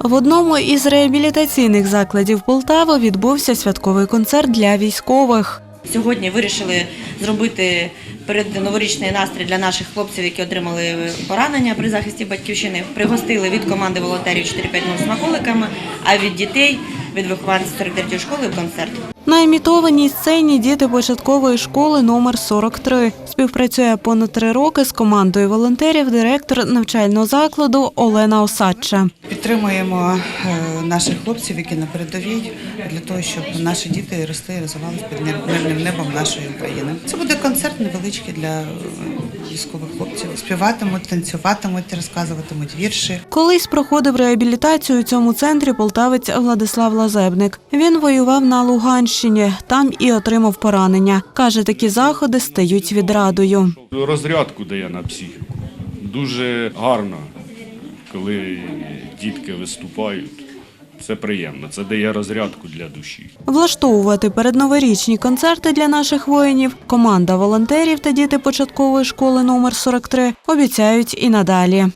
В одному із реабілітаційних закладів Полтави відбувся святковий концерт для військових. Сьогодні вирішили зробити перед новорічний настрій для наших хлопців, які отримали поранення при захисті батьківщини. Пригостили від команди волонтерів 4-5 смаколиками, а від дітей від вихованців 43 школи концерт. На імітованій сцені діти початкової школи номер 43. Співпрацює понад три роки з командою волонтерів директор навчального закладу Олена Осадча. Підтримуємо е, наших хлопців, які на передовій, для того, щоб наші діти росли і розвивалися під мир- мирним небом нашої України. Це буде концерт невеличкий для військових хлопців. Співатимуть, танцюватимуть, розказуватимуть вірші. Колись проходив реабілітацію у цьому центрі полтавець Владислав Лазебник. Він воював на Луганщині, там і отримав поранення. Каже, такі заходи стають відрадою. Розрядку дає на психіку. Дуже гарно, коли дітки виступають. Це приємно, це дає розрядку для душі. Влаштовувати передноворічні концерти для наших воїнів команда волонтерів та діти початкової школи номер 43 обіцяють і надалі.